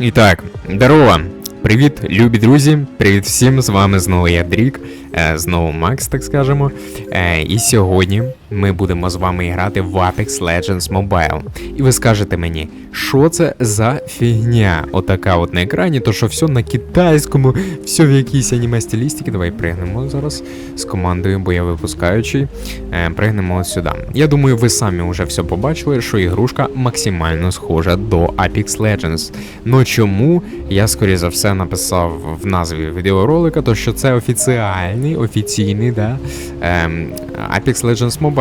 І так, здорово! Привіт, любі друзі! Привіт всім! З вами знову я Дрік, е, знову Макс, так скажемо. Е, І сьогодні ми будемо з вами грати в Apex Legends Mobile. І ви скажете мені, що це за фігня? Отака от на екрані, то що все на китайському, все в якійсь аніме стилістиці. Давай пригнемо зараз з командою, бо я випускаючий. Е, Пригнемо сюди. Я думаю, ви самі вже все побачили, що ігрушка максимально схожа до Apex Legends. Ну чому я скоріше за все написав в назві відеоролика, то що це офіціальний, офіційний, да, ем, Apex Legends Mobile.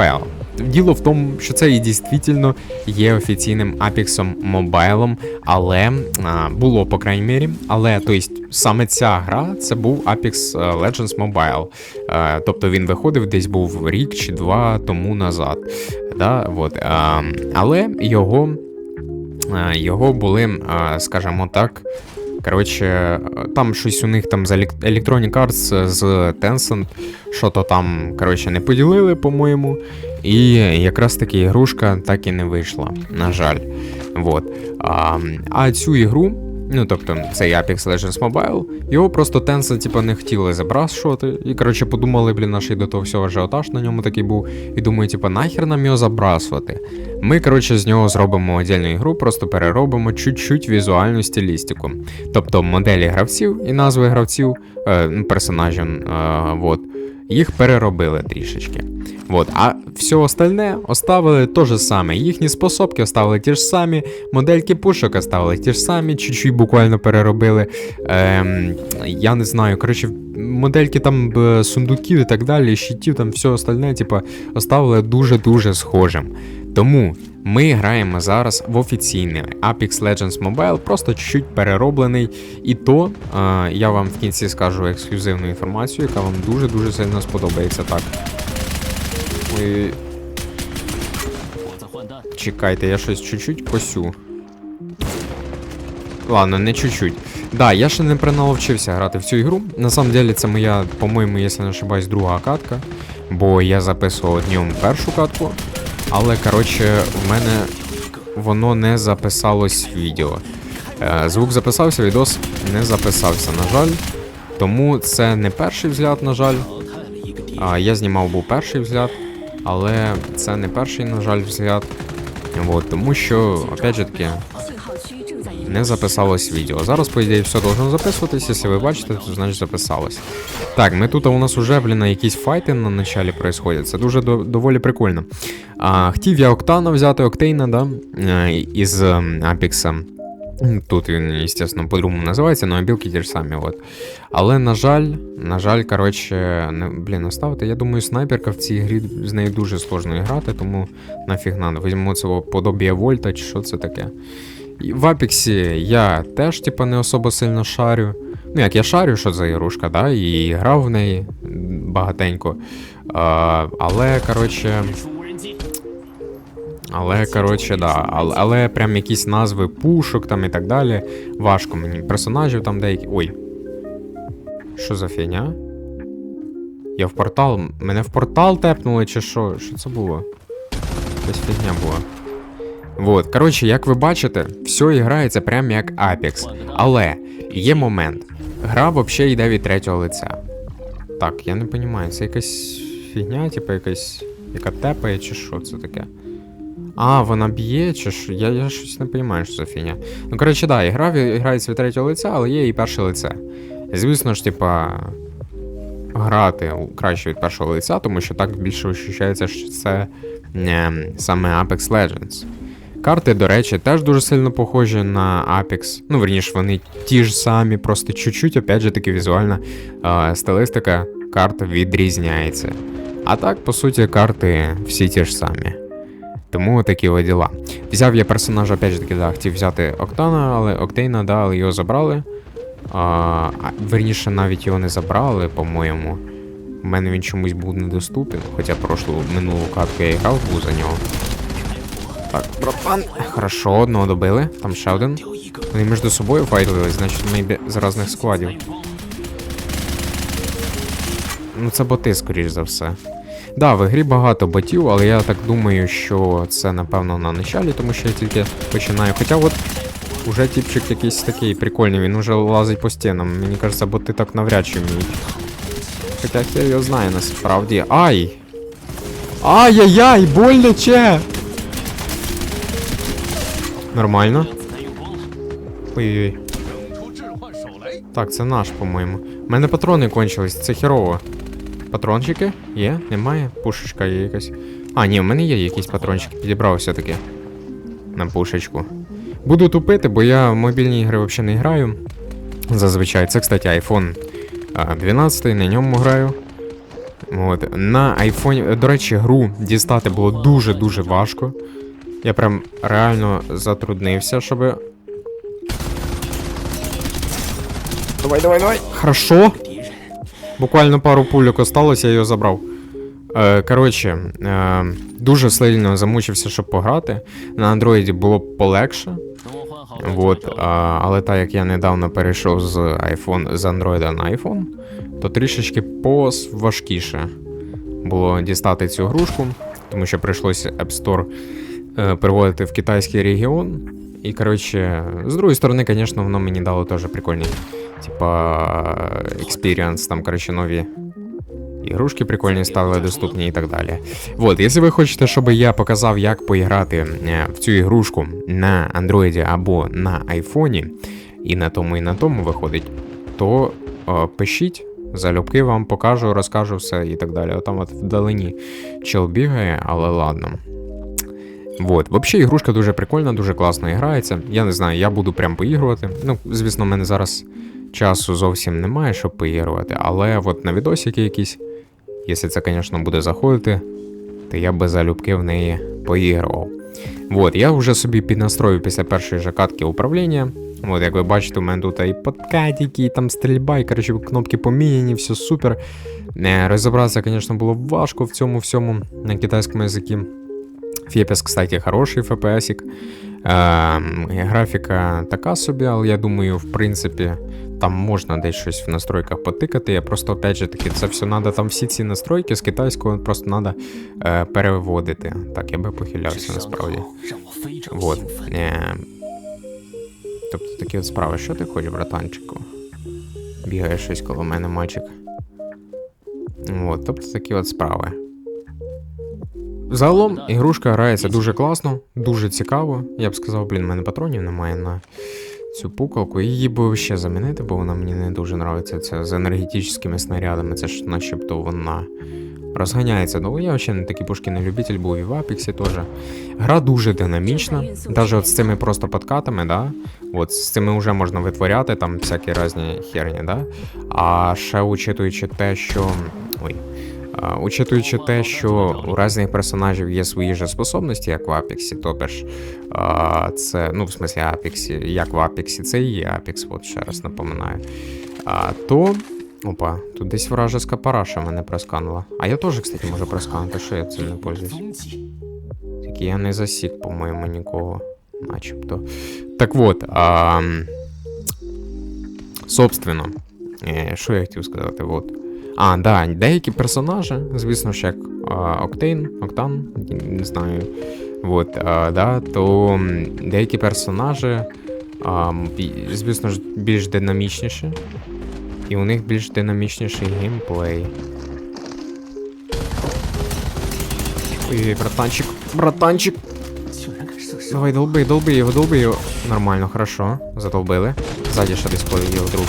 Діло в тому, що це і дійсно є офіційним Apex Mobile, але а, було, по крайній мірі, але то есть, саме ця гра це був Apex е, Legends Mobile. Е, тобто він виходив десь був рік чи два тому назад. Да, от, а, але його, е, його були, скажімо так. Коротше, там щось у них там з Electronic Arts з Tencent, що то там, коротше, не поділили, по-моєму. І якраз таки ігрушка так і не вийшла, на жаль. Вот. А, а цю ігру, ну тобто цей Apex Legends Mobile, його просто Tencent, типа, не хотіли забрасувати. І, коротше, подумали, блін, наш і до того всього ажіотаж на ньому такий був. І думаю, типа, нахер нам його забрасувати. Ми, коротше, з нього зробимо отдельну ігру, просто переробимо чуть-чуть візуальну стилістику. Тобто моделі гравців і назви гравців, е, ну, персонажів, е, вот, їх переробили трішечки. Вот. А все остальне оставили то же саме. Їхні способки оставили ті ж самі, модельки пушок оставили ті ж самі, чуть-чуть буквально переробили. Ем, я не знаю, коротше, модельки там сундуків і так далі, щитів, там все остальне, типа, оставили дуже-дуже схожим. Тому ми граємо зараз в офіційний Apex Legends Mobile, просто чуть-чуть перероблений. І то е, я вам в кінці скажу ексклюзивну інформацію, яка вам дуже-дуже сильно сподобається. Так. І... Чекайте, я щось чуть-чуть косю. Ладно, не чуть-чуть. Да, я ще не приналовчився грати в цю ігру. На самом деле це моя, по-моєму, якщо не ошибаюсь, друга катка. Бо я записував днем першу катку. Але, коротше, в мене воно не записалось відео. Е, звук записався, відос не записався, на жаль. Тому це не перший взгляд, на жаль. А Я знімав був перший взгляд. Але це не перший, на жаль, взгляд. От, тому що, опять же таки, не записалось відео. Зараз, по ідеї, все должно записуватися, якщо ви бачите, то значить записалось. Так, ми тут у нас уже, блін, якісь файти на началі происходять. Це дуже доволі прикольно. А, Хотів я Октана взяти, Октейна, да, е, із ем, Апікса. Тут він, звісно, по-другому називається, але білки ті ж самі. От. Але, на жаль, на жаль, коротше, не, блін, оставити. Я думаю, снайперка в цій грі з нею дуже сложно грати, тому нафіг надо. Візьмемо це подобіє Вольта, чи що це таке. І в Апексі я теж, типа, не особо сильно шарю. Ну, як я шарю, що за ігрушка, да, і грав в неї багатенько. А, але, коротше. Але коротше, да, але, але прям якісь назви пушок там і так далі. Важко мені. Персонажів там деякі. Ой. Що за фігня? Я в портал. Мене в портал тепнули, чи що? Що це було? Якась фігня була. Вот, коротше, як ви бачите, все іграється прям як Apex. Але є момент. Гра взагалі йде від третього лиця. Так, я не розумію, це якась фігня, типу якась яка тепає, чи що це таке. А, вона б'є, чи що? Я, я щось не розумію, що за фігня. Ну, коротше, да, ігра грається від третього лиця, але є і перше лице. Звісно ж, типа, грати краще від першого лиця, тому що так більше ощущається, що це е, саме Apex Legends. Карти, до речі, теж дуже сильно похожі на Apex. Ну, верніше, вони ті ж самі, просто чуть-чуть, опять же таки, візуальна е, стилистика карт відрізняється. А так, по суті, карти всі ті ж самі. Тому такі от діла. Взяв я персонажа, опять же таки, да, хотів взяти Октана, але Октейна, да, але його забрали. А, Верніше навіть його не забрали, по-моєму. У мене він чомусь був недоступен, хоча прошлу минулу катку я грав був за нього. Так, братан. Хорошо, одного добили, там ще один. Вони між собою файтились, значить ми йде з разних складів. Ну це боти, скоріш за все. Да, в ігрі багато ботів, але я так думаю, що це напевно на началі, тому що я тільки починаю. Хоча от уже тіпчик якийсь такий прикольний, він уже лазить по стінам. Мені кажеться, боти так навряд чи вміють. Хоча я його знає насправді. Ай! Ай-яй-яй, боляче! Нормально. Ой-ой-ой. Так, це наш, по-моєму. У мене патрони кончились, це херово. Патрончики? Є? Немає? Пушечка є якась. А, ні, в мене є якісь патрончики, підібрав все-таки. На пушечку. Буду тупити, бо я в мобільні ігри взагалі не граю. Зазвичай. Це, кстати, iPhone 12, на ньому граю. От. На iPhone, до речі, гру дістати було дуже-дуже важко. Я прям реально затруднився, щоб Давай, давай, давай. Хорошо. Буквально пару пульок осталось, я його забрав. Е, коротше, е, дуже сильно замучився, щоб пограти. На андроїді було б полегше. От, Але так як я недавно перейшов з iPhone, з Android на iPhone, то трішечки поважкіше було дістати цю грушку, тому що прийшлося App Store е, переводити в китайський регіон. І коротше, з другої сторони, звісно, воно мені дало теж прикольні типа, експіріанс, там, коротше, нові ігрушки прикольні стали доступні і так далі. Вот, якщо ви хочете, щоб я показав, як поіграти е, в цю ігрушку на Android або на айфоні, і на тому, і на тому виходить, то о, пишіть. Залюбки вам покажу, розкажу все і так далі. Отам от вдалині чел бігає, але ладно. Вот, взагалі ігрушка дуже прикольна, дуже класно грається. Я не знаю, я буду прям поігрувати. Ну, звісно, в мене зараз часу зовсім немає, щоб поігрувати, але от на відосики якісь, якщо це, звісно, буде заходити, то я би залюбки в неї поігрував. От, я вже собі піднастроїв після першої же катки управління. От, як ви бачите, у мене тут і подкатики, і там стрільба, і коротше, кнопки поміняні, все супер. Не, розібратися, звісно, було важко в цьому всьому на китайському язикі. Фепес, кстати, хороший FPS. Ем, графіка така собі, але я думаю, в принципі, там можна десь щось в настройках потикати. Я просто, опять же таки, це все треба, там всі ці настройки з китайського просто треба е, переводити. Так, я би похилявся насправді. Вот. Е, Тобто такі от справи, що ти хочеш, братанчику? Бігає щось коло мене мальчик. От, тобто такі от справи. Загалом ігрушка грається дуже класно, дуже цікаво. Я б сказав, блін, в мене патронів немає на цю пукалку. Її би ще замінити, бо вона мені не дуже подобається. Це з енергетичними снарядами, це ж начебто вона розганяється. Ну, я взагалі не такий пушкіний любитель, був і в Апексі теж. Гра дуже динамічна, навіть от з цими просто подкатами, да? От з цими вже можна витворяти, там всякі різні херні, да? А ще учитуючи те, що. Ой. Учитуючи те, що у різних персонажів є свої ж способності, як в Апексі, тобто ж це, ну, в смислі Апексі, як в Апексі, це і є Апекс, от ще раз напоминаю. То. Опа, тут десь вражеська параша мене просканула. А я теж, кстати, можу просканути, що я цим не пользуюсь.，Тільки я не засік, по-моєму, нікого. Начебто. Так от. А, собственно, е, що я хотів сказати? От. А, да, деякі персонажі, звісно ж, як Октейн, Октан, не знаю. От, а, да, То деякі персонажі, а, звісно ж, більш динамічніші. І у них більш динамічніший геймплей. Ой, братанчик, братанчик! Давай, долби, долби його, долби його. Нормально, хорошо. Задолбили. Сзади ще десь полетів друг.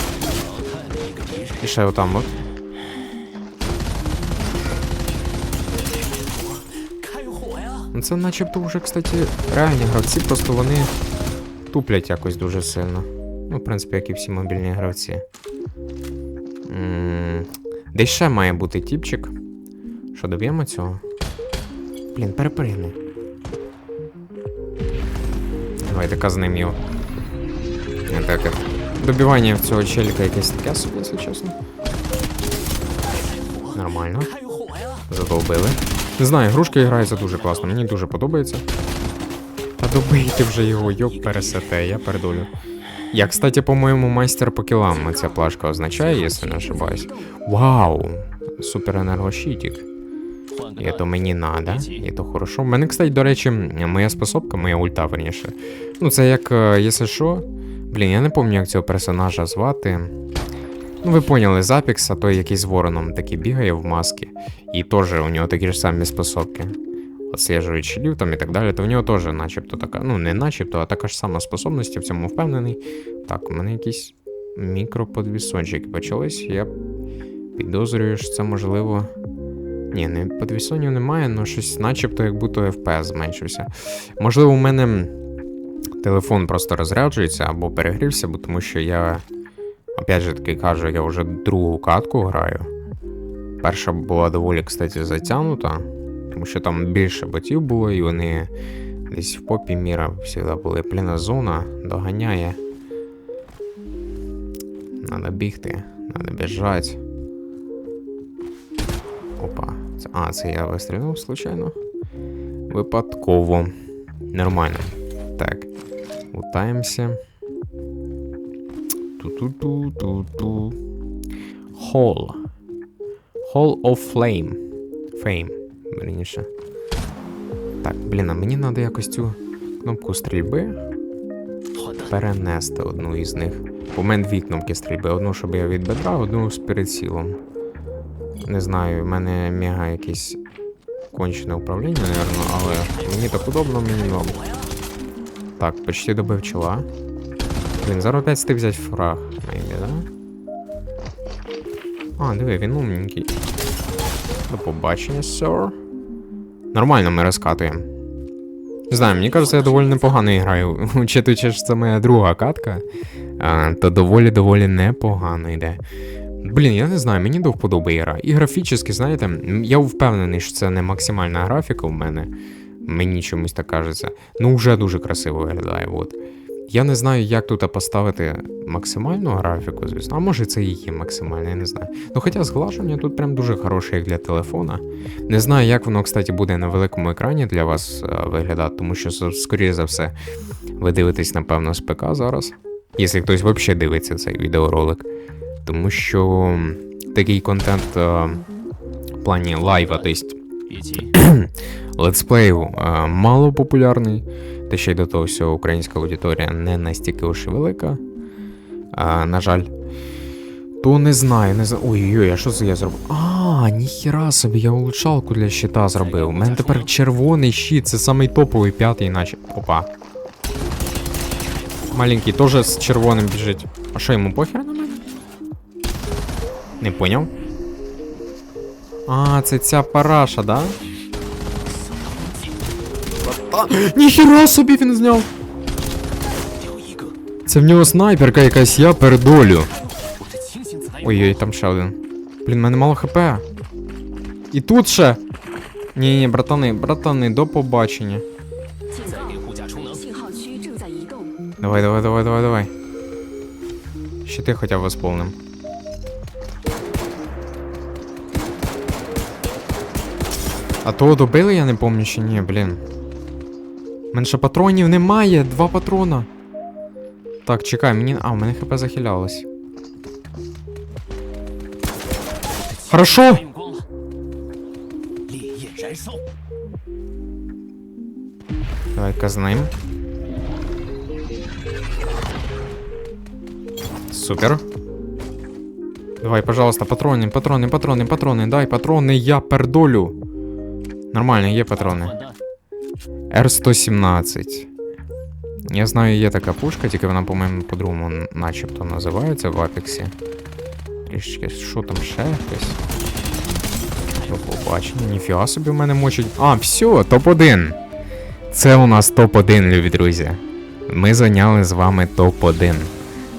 І ще отам от. Ну, це начебто вже, кстати, реальні гравці, просто вони туплять якось дуже сильно. Ну, в принципі, як і всі мобільні гравці. Десь ще має бути тіпчик. Що, доб'ємо цього? Блін, перепригни. Давайте казним його. Так, добивання в цього челіка якесь таке собі, якщо чесно. Нормально. Задовбили. Не знаю, грушки грається дуже класно, мені дуже подобається. Та добийте вже його, йоп, пересете, я передолю. Я, кстати, по-моєму, майстер по кілам ця плашка означає, якщо не ошибаюсь. Вау! Супер енергощитік. І то мені надо, і то хорошо. У мене, кстати, до речі, моя способка, моя ульта, верніше. Ну, це як, е, якщо що. Блін, я не пам'ятаю, як цього персонажа звати. Ну, ви поняли, Запікса, той який з вороном такий бігає в масці. І теж у нього такі ж самі способки. Отслежують щелів там і так далі, то в нього теж начебто така, ну не начебто, а така ж сама способність, в цьому впевнений. Так, у мене якісь мікроподвісончики почались. Я підозрюю, що це можливо. Ні, не подвісонів немає, але щось начебто як будто FPS зменшився. Можливо, у мене телефон просто розряджується або перегрівся, бо тому що я, опять же таки кажу, я вже другу катку граю. Перша була доволі, кстати, затягнута, тому що там більше ботів було, і вони десь в попі міра завжди були. Пліна зона доганяє. Надо бігти, надо біжать. Опа. А, це я вистрілив, случайно. Випадково. Нормально. Так. Лутаємося. Ту-ту-ту-ту-ту. Hall. Hall of Flame. Fame, верніше. Так, блін, а мені треба якось цю кнопку стрільби перенести одну із них. У мене дві кнопки стрільби. Одну, щоб я від бедра, одну з прицілом. Не знаю, в мене мега якесь кончене управління, напевно, але мені так удобно, мені добре. Так, почти добив чола. Блін, зараз опять стив взяти фраг. Мейбі, да? А, диви, він умненький. До побачення, сер. Нормально ми розкатуємо. Не знаю, мені кажется, я доволі непогано граю. Учитуючи, що це моя друга катка, то доволі-доволі непогано йде. Блін, я не знаю, мені до вподоби гра. І графічно, знаєте, я впевнений, що це не максимальна графіка в мене. Мені чомусь так кажеться. Ну, вже дуже красиво виглядає. От. Я не знаю, як тут поставити максимальну графіку, звісно. А може це і є максимальна, я не знаю. Ну хоча зглаження тут прям дуже хороше, як для телефона. Не знаю, як воно, кстати, буде на великому екрані для вас е, виглядати, тому що, скоріше за все, ви дивитесь, напевно, з ПК зараз. Якщо хтось взагалі дивиться цей відеоролик. Тому що такий контент е, в плані лайва, тобто летсплею е, мало популярний, та ще й до того всього українська аудиторія не настільки уж і велика. А, на жаль. То не знаю, не знаю. Ой-ой-ой, а що це я зробив? А, ніхіра собі, я улучшалку для щита зробив. У мене тепер червоний щит, це самий топовий п'ятий, наче. Опа. Маленький теж з червоним біжить. А що йому похер на мене? Не поняв. А, це ця параша, да? Ніхіра собі він зняв. Це в нього снайперка якась, я передолю. Ой-ой, там ще один. Блін, в мене мало хп. І тут ще. Ні, ні, братани, братани, до побачення. Давай, давай, давай, давай, давай. Ще ти хоча б восполним. А того добили, я не помню, чи ні, блін. Менше патронів немає. Два патрона. Так, чекай, мені... А, у мене хп захилялось. Хорошо! Давай-ка. Супер. Давай, пожалуйста, патроны, патроны, патроны, патроны. Дай патроны, я пердолю. Нормально, є патрони. 换弹，Р-117. Я знаю, є така пушка, тільки вона, по-моєму, по-другому начебто називається в Апексі. Трішки, що там ще якось? Побачення, ніфіга собі в мене мочить. А, все, топ-1. Це у нас топ-1, любі друзі. Ми зайняли з вами топ-1.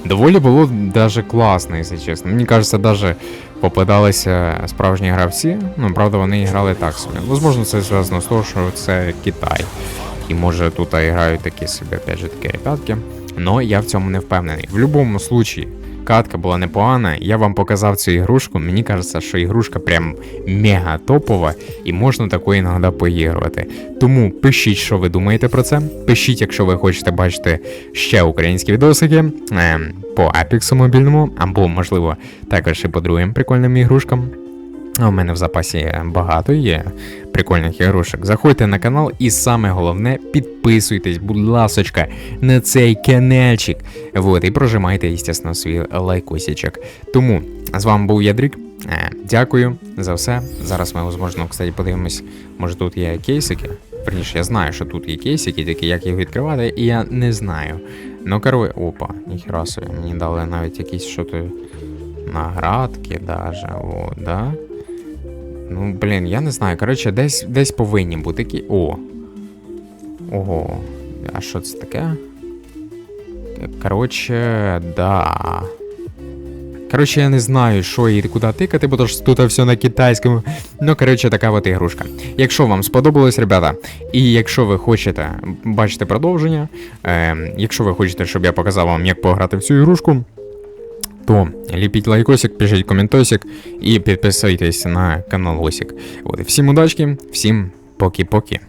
Доволі було даже класно, якщо чесно. Мені кажеться, даже попадалися справжні гравці. Ну, правда, вони грали так собі. Возможно, це зв'язано з того, що це Китай. І може тут грають такі собі, опять же, такі ребятки. Но я в цьому не впевнений. В будь-якому случаї, катка була непогана. Я вам показав цю ігрушку. Мені кажеться, що ігрушка прям мега топова, і можна такою іноді поігрувати. Тому пишіть, що ви думаєте про це. Пишіть, якщо ви хочете бачити ще українські відосики е, по Apex мобільному, або, можливо, також і по другим прикольним ігрушкам. У мене в запасі багато є прикольних ігрушок. Заходьте на канал і саме головне, підписуйтесь, будь ласочка, на цей каналчик. Вот, і прожимайте, естественно, свій лайкосичок. Тому з вами був Ядрік. Е, Дякую за все. Зараз ми, можливо, кстати, подивимось, може тут є кейсики. Верніше, я знаю, що тут є кейсики, тільки як їх відкривати, і я не знаю. Ну, коротше, опа, ніхера собі, мені дали навіть якісь що то наградки даже, о, да? Ну, блін, я не знаю. Коротше, десь, десь повинні бути такі. О. Ого. А що це таке? Коротше, да. Коротше, я не знаю, що і куди тикати, бо то ж тут все на китайському. Ну, коротше, така от ігрушка. Якщо вам сподобалось, ребята, і якщо ви хочете бачити продовження, е, якщо ви хочете, щоб я показав вам, як пограти в цю ігрушку, то ліпіть лайкосик, пишіть коментосик і підписуйтесь на канал Лосик. От, всім удачки, всім поки-поки.